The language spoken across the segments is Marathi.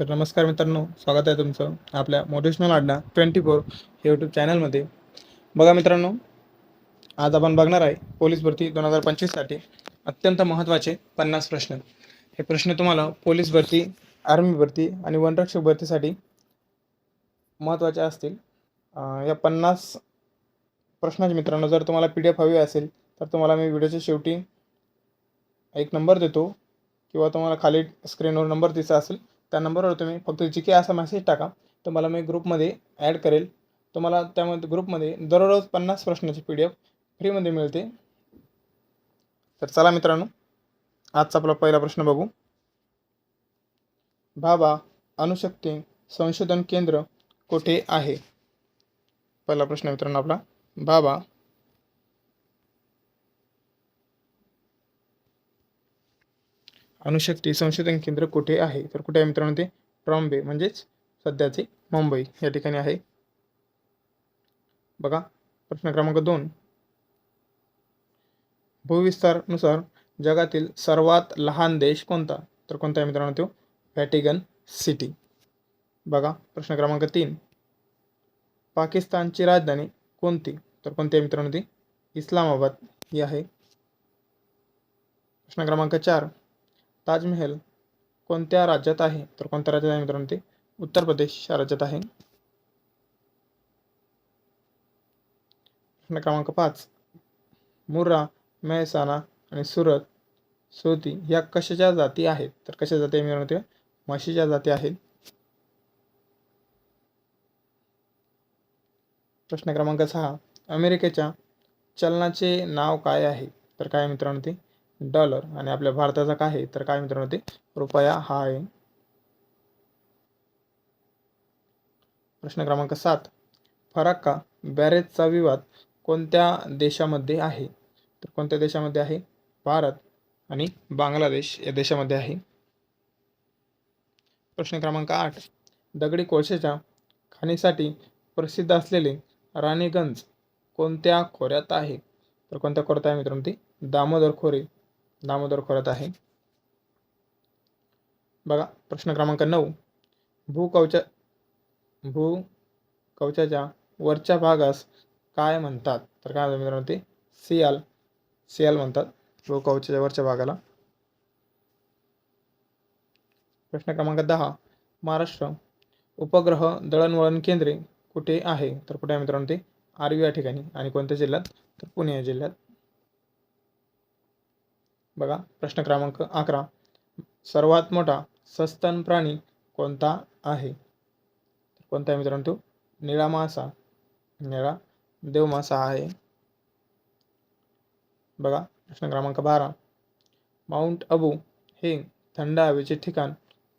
तर नमस्कार मित्रांनो स्वागत आहे तुमचं आपल्या मोटिवेशनल अड्डा ट्वेंटी फोर यूट्यूब चॅनलमध्ये. बघा मित्रांनो आज आपण बघणार आहे पोलीस भरती दोन हजार पंचवीससाठी अत्यंत महत्त्वाचे पन्नास प्रश्न. हे प्रश्न तुम्हाला पोलीस भरती आर्मी भरती आणि वनरक्षक भरतीसाठी महत्त्वाचे असतील. या पन्नास प्रश्नाचे मित्रांनो जर तुम्हाला पी डी एफ हवी असेल तर तुम्हाला मी व्हिडिओच्या शेवटी एक नंबर देतो किंवा तुम्हाला खाली स्क्रीनवर नंबर दिसा असेल त्या नंबरवर तुम्ही फक्त जी के असा मेसेज टाका तुम्हाला मी ग्रुपमध्ये ॲड करेल. तुम्हाला त्यामध्ये ग्रुपमध्ये दररोज पन्नास प्रश्नाची पी डी एफ फ्रीमध्ये मिळते. तर चला मित्रांनो आजचा आपला पहिला प्रश्न बघू. बाबा अणुशक्ती संशोधन केंद्र कुठे आहे? पहिला प्रश्न मित्रांनो आपला. बाबा अणुशक्ती संशोधन केंद्र कुठे आहे? तर कुठे आहे मित्रांनो ते? ट्रॉम्बे म्हणजेच सध्याचे मुंबई. या ठिकाणी आहे. बघा प्रश्न क्रमांक दोन. भूविस्तारनुसार जगातील सर्वात लहान देश कोणता? तर कोणता आहे मित्रांनो तो? Vatican city. बघा प्रश्न क्रमांक तीन. पाकिस्तानची राजधानी कोणती? तर कोणती आहे मित्रांनो ती? इस्लामाबाद. ही आहे. प्रश्न क्रमांक चार. ताजमहल कोणत्या राज्यात आहे? तर कोणत्या राज्यात आहे मित्रांनो ते? उत्तर प्रदेश या राज्यात आहे. प्रश्न क्रमांक पाच. मुर्रा मेहसाणा आणि सुरत सुरती या कशाच्या जाती आहेत? तर कशा जाती मित्रांनो ते? म्हशीच्या जाती आहेत. प्रश्न क्रमांक सहा. अमेरिकेच्या चलनाचे नाव काय आहे? तर काय मित्रांनो ते? डॉलर आणि आपल्या भारताचा काय आहे? तर काय मित्रांनो ते? रुपया हा आहे. प्रश्न क्रमांक सात. फराक्का बॅरेजचा विवाद कोणत्या देशामध्ये आहे? तर कोणत्या देशामध्ये आहे? भारत आणि बांगलादेश या देशामध्ये आहे. प्रश्न क्रमांक आठ. दगडी कोळशाच्या खाणीसाठी प्रसिद्ध असलेले राणीगंज कोणत्या खोऱ्यात आहे? तर कोणत्या खोऱ्यात आहे मित्रांनो ती? दामोदर खोरे दामोदर खोऱ्यात आहे. बघा प्रश्न क्रमांक नऊ. भूकवचा भू कवचाच्या वरच्या भागास काय म्हणतात? तर काय म्हणतात मित्रांनो ते? सियाल. सियाल म्हणतात भूकवचाच्या वरच्या भागाला. प्रश्न क्रमांक दहा. महाराष्ट्र उपग्रह दळणवळण केंद्रे कुठे आहे? तर कुठे आहे मित्रांनो ते? आर्वी या ठिकाणी आणि कोणत्या जिल्ह्यात? तर पुणे या जिल्ह्यात. बघा प्रश्न क्रमांक अकरा. सर्वात मोठा सस्तन प्राणी कोणता आहे? तर कोणता आहे मित्रांनो? तो निळा मासा. निळा देवमासा आहे. बघा प्रश्न क्रमांक बारा. माउंट अबू हे थंड हवेचे ठिकाण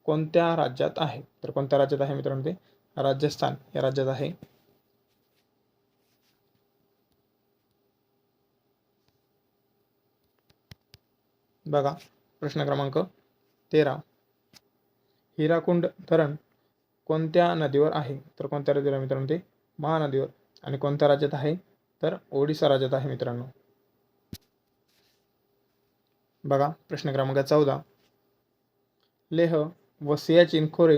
कोणत्या राज्यात आहे? तर कोणत्या राज्यात आहे मित्रांनो ते? राजस्थान या राज्यात आहे. बघा प्रश्न क्रमांक तेरा. हिराकुंड धरण कोणत्या नदीवर आहे? तर कोणत्या नदीवर आहे मित्रांनो ते? महानदीवर. आणि कोणत्या राज्यात आहे? तर ओडिसा राज्यात आहे मित्रांनो. बघा प्रश्न क्रमांक चौदा. लेह व सियाचीन खोरे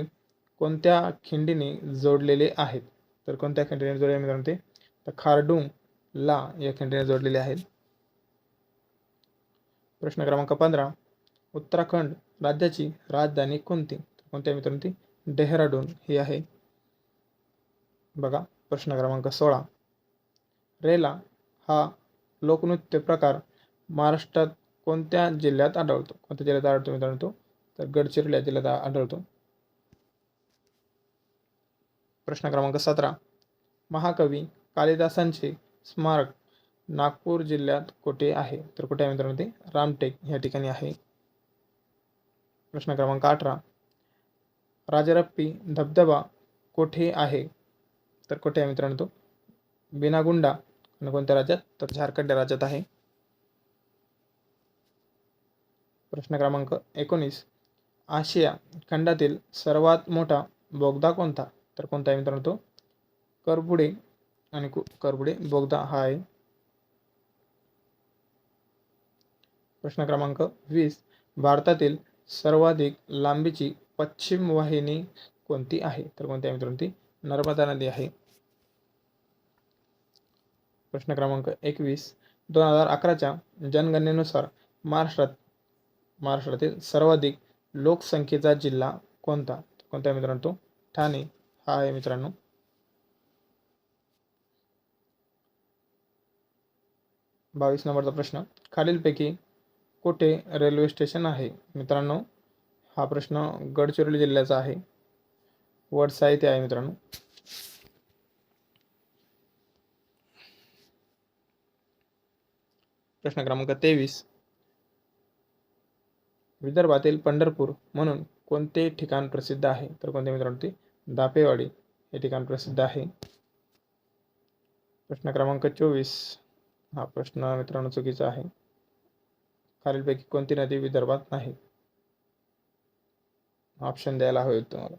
कोणत्या खिंडीने जोडलेले आहेत? तर कोणत्या खिंडीने जोडले मित्रांनो ते? तर खारडुंग ला या खिंडीने जोडलेले आहेत. प्रश्न क्रमांक पंधरा. उत्तराखंड राज्याची राजधानी कोणती? तर कोणत्या मित्रांनो ती? डेहराडून ही आहे. बघा प्रश्न क्रमांक सोळा. रेला हा लोकनृत्य प्रकार महाराष्ट्रात कोणत्या जिल्ह्यात आढळतो? कोणत्या जिल्ह्यात आढळतो मित्रांनो तो? तर गडचिरोली या जिल्ह्यात आढळतो. प्रश्न क्रमांक सतरा. महाकवी कालिदासांचे स्मारक नागपूर जिल्ह्यात कुठे आहे? तर कुठे आहे मित्रांनो ते? रामटेक या ठिकाणी आहे. प्रश्न क्रमांक अठरा. राजारप्पी धबधबा कुठे आहे? तर कुठे आहे मित्रांनो तो? बिनागुंडा. आणि कोणत्या राज्यात? तर झारखंड या राज्यात आहे. प्रश्न क्रमांक एकोणीस. आशिया खंडातील सर्वात मोठा बोगदा कोणता? तर कोणता आहे मित्रांनो तो? करबुडे. आणि कु करबुडे बोगदा हा आहे. प्रश्न क्रमांक वीस. भारतातील सर्वाधिक लांबीची पश्चिम वाहिनी कोणती आहे? तर कोणती आहे मित्रांनो ती? नर्मदा नदी आहे. प्रश्न क्रमांक एकवीस. दोन हजार अकराच्या जनगणनेनुसार महाराष्ट्रात महाराष्ट्रातील सर्वाधिक लोकसंख्येचा जिल्हा कोणता? कोणता आहे मित्रांनो तो? ठाणे. हा आहे मित्रांनो. बावीस नंबरचा प्रश्न. खालीलपैकी कुठे रेल्वे स्टेशन आहे? मित्रांनो हा प्रश्न गडचिरोली जिल्ह्याचा आहे. वडसा येथे आहे मित्रांनो. प्रश्न क्रमांक तेवीस. विदर्भातील पंढरपूर म्हणून कोणते ठिकाण प्रसिद्ध आहे? तर कोणते मित्रांनो ते? दापेवाडी हे ठिकाण प्रसिद्ध आहे. प्रश्न क्रमांक चोवीस. हा प्रश्न मित्रांनो चुकीचा आहे. खालीलपैकी कोणती नदी विदर्भात नाही? ऑप्शन द्यायला हवे तुम्हाला.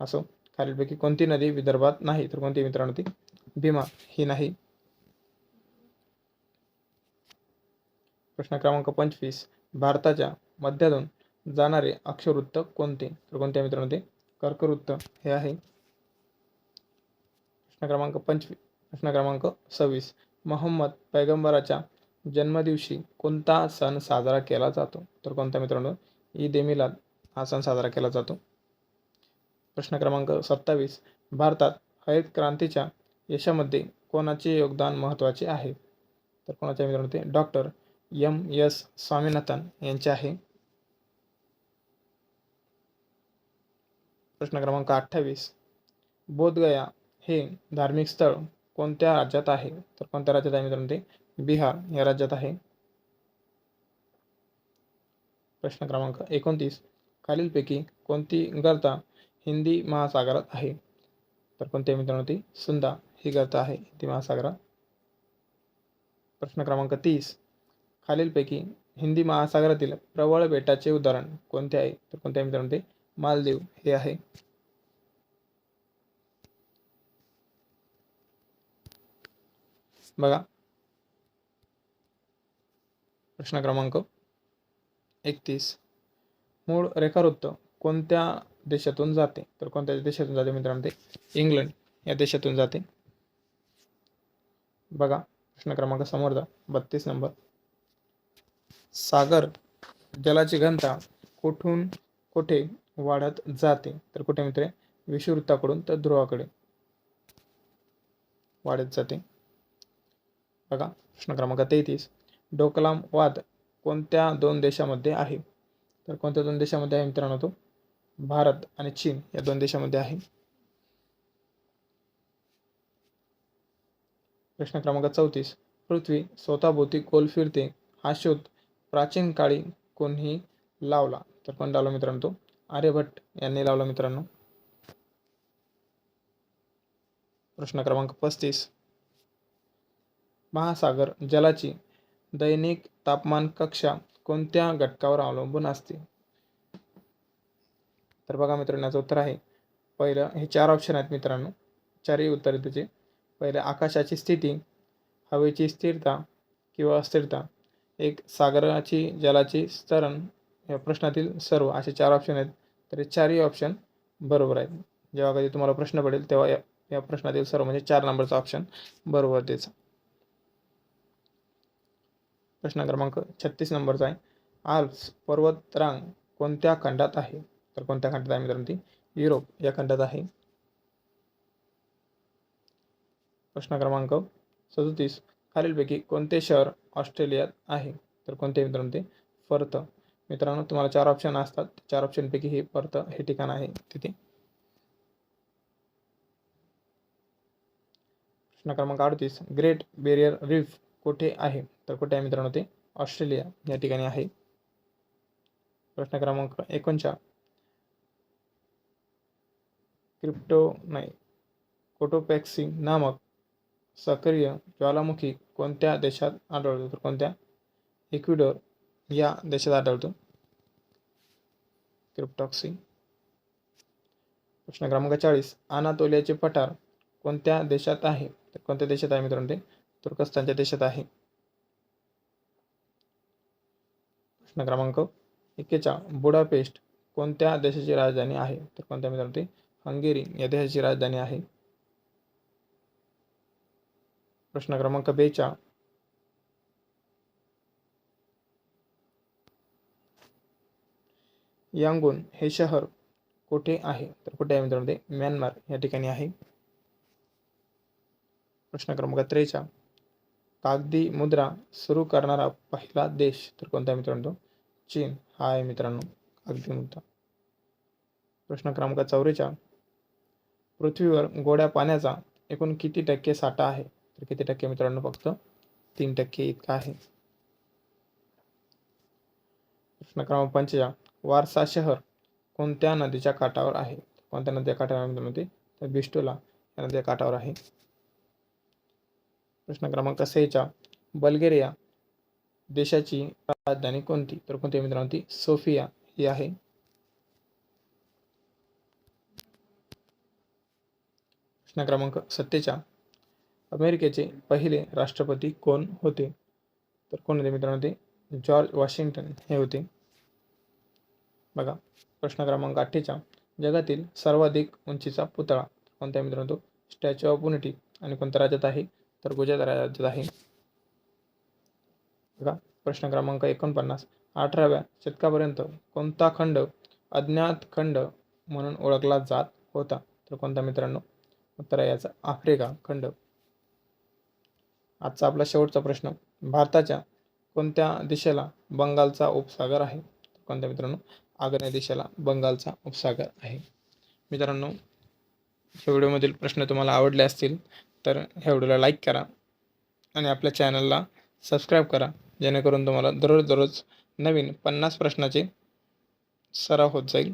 असो खालीलपैकी कोणती नदी विदर्भात नाही तर कोणती मित्रांनो ती? भीमा. ही नाही. प्रश्न क्रमांक पंचवीस. भारताच्या मध्यातून जाणारे अक्षरवृत्त कोणते? तर कोणत्या मित्रांनो ते? कर्कवृत्त. हे आहे. प्रश्न क्रमांक पंचवीस प्रश्न क्रमांक सव्वीस. मोहम्मद पैगंबराच्या जन्मदिवशी कोणता सण साजरा केला जातो? तर कोणता मित्रांनो? ईद ए मिलाद हा सण साजरा केला जातो. प्रश्न क्रमांक सत्तावीस. भारतात हरित क्रांतीच्या यशामध्ये कोणाचे योगदान महत्त्वाचे आहे? तर कोणाच्या मित्रांनो ते? डॉक्टर एम एस स्वामीनाथन यांचे आहे. प्रश्न क्रमांक अठ्ठावीस. बोधगया हे धार्मिक स्थळ कोणत्या राज्यात आहे? तर कोणत्या राज्यात आहे मित्रांनो ते? बिहार या राज्यात आहे. प्रश्न क्रमांक एकोणतीस. खालीलपैकी कोणती गर्ता हिंदी महासागरात आहे? तर कोणती मित्रांनो ती? सुंदा ही गर्ता आहे हिंदी महासागरात. प्रश्न क्रमांक तीस. खालीलपैकी हिंदी महासागरातील प्रवळ बेटाचे उदाहरण कोणते आहे? तर कोणत्या मित्रांनो ते? मालदीव हे आहे. बघा. प्रश्न क्रमांक एकतीस. मूळ रेखावृत्त कोणत्या देशातून जाते? तर कोणत्या देशातून जाते मित्रांनो ते? इंग्लंड या देशातून जाते. बघा प्रश्न क्रमांक समोर जा. बत्तीस नंबर. सागर जलाची घनता कुठून कुठे वाढत जाते? तर कुठे मित्र? विषुवृत्ताकडून तर ध्रुवाकडे वाढत जाते. बघा प्रश्न क्रमांक तेहतीस. डोकलाम वाद कोणत्या दोन देशामध्ये आहे? तर कोणत्या दोन देशामध्ये आहे मित्रांनो तो? भारत आणि चीन या दोन देशामध्ये आहे. प्रश्न क्रमांक चौतीस. पृथ्वी स्वतःभोवती गोल फिरते. हा शोध प्राचीन काळी कोणी लावला? तर कोण लावला मित्रांनो तो? आर्यभट्ट यांनी लावला मित्रांनो. प्रश्न क्रमांक पस्तीस. महासागर जलाची दैनिक तापमान कक्षा कोणत्या घटकावर अवलंबून असते? तर बघा मित्रांनो याचं उत्तर आहे. पहिलं हे चार ऑप्शन आहेत मित्रांनो. चारही उत्तर आहे त्याचे. पहिले आकाशाची स्थिती हवेची स्थिरता किंवा अस्थिरता. एक सागराची जलाची स्तरण या प्रश्नातील सर्व असे चार ऑप्शन आहेत. तर हे चारही ऑप्शन बरोबर आहेत. जेव्हा कधी तुम्हाला प्रश्न पडेल तेव्हा या या प्रश्नातील सर्व म्हणजे चार नंबरचा ऑप्शन बरोबर त्याचा. प्रश्न क्रमांक छत्तीस नंबरचा आहे. आल्प्स पर्वतरांग कोणत्या खंडात आहे? तर कोणत्या खंडात आहे मित्रांनो ती? युरोप या खंडात आहे. प्रश्न क्रमांक सदोतीस. खालीलपैकी कोणते शहर ऑस्ट्रेलियात आहे? तर कोणते मित्रांनो ते? पर्थ. मित्रांनो तुम्हाला चार ऑप्शन असतात. चार ऑप्शनपैकी हे पर्थ हे ठिकाण आहे तिथे. प्रश्न क्रमांक अडतीस. ग्रेट बेरियर रीफ कुठे आहे? तर कुठे आहे मित्रांनो ते? ऑस्ट्रेलिया या ठिकाणी आहे. प्रश्न क्रमांक एकोणचाळ क्रिप्टो नाही. कोटोपॅक्सी नामक सक्रिय ज्वालामुखी कोणत्या देशात आढळतो? तर कोणत्या? इक्विडोर या देशात आढळतो. क्रिप्टॉक्सी. प्रश्न क्रमांक चाळीस. अनातोलियाचे पठार कोणत्या देशात आहे? तर कोणत्या देशात आहे मित्रांनो ते? तुर्कस्तानच्या देशात आहे. प्रश्न क्रमांक एकेचा बुडापेस्ट कोणत्या देशाची राजधानी आहे? तर कोणत्या मित्रांनो ती? हंगेरी या देशाची राजधानी आहे. प्रश्न क्रमांक बेचा यांगून हे शहर कुठे आहे? तर कुठे आहे मित्रांनो ते? म्यानमार या ठिकाणी आहे. प्रश्न क्रमांक त्रेचा कागदी मुद्रा सुरू करणारा पहिला देश तर कोणता मित्रांनो? चीन. हा आहे मित्रांनो कागदी मुद्रा प्रश्न क्रमांक चौवेचाळ पृथ्वीवर गोड्या पाण्याचा एकूण किती टक्के साठा आहे? तर किती टक्के मित्रांनो फक्त तीन टक्के इतका आहे. प्रश्न क्रमांक पंचेचाळ वारसा शहर कोणत्या नदीच्या काठावर आहे? कोणत्या नदीच्या काठावर आहे मित्रांनो ते? तर बिस्टोला या नदीच्या काठावर आहे. प्रश्न क्रमांक सेच्या बल्गेरिया देशाची राजधानी कोणती? तर कोणती मित्रांनो ती? सोफिया ही आहे. प्रश्न क्रमांक सत्तेचा अमेरिकेचे पहिले राष्ट्रपती कोण होते? तर कोण होते मित्रांनो ते? जॉर्ज वॉशिंग्टन हे होते. बघा प्रश्न क्रमांक अठ्ठेचाळ जगातील सर्वाधिक उंचीचा पुतळा कोणत्या मित्रांनो तो? Statue of unity. आणि कोणत्या राज्यात आहे? तर गुजरात राज्यात आहे. बघा प्रश्न क्रमांक एकोणपन्नास. अठराव्या शतकापर्यंत कोणता खंड अज्ञात खंड म्हणून ओळखला जात होता? तर कोणता मित्रांनो? उत्तर आहे याचा आफ्रिका खंड. आजचा आपला शेवटचा प्रश्न. भारताच्या कोणत्या दिशेला बंगालचा उपसागर आहे? कोणत्या मित्रांनो? आग्नेय दिशेला बंगालचा उपसागर आहे. मित्रांनो या व्हिडिओमधील प्रश्न तुम्हाला आवडले असतील तर ह्या व्हिडिओला लाईक करा आणि आपल्या चॅनलला सबस्क्राईब करा जेणेकरून तुम्हाला दररोज दररोज नवीन पन्नास प्रश्नाचे सराव होत जाईल.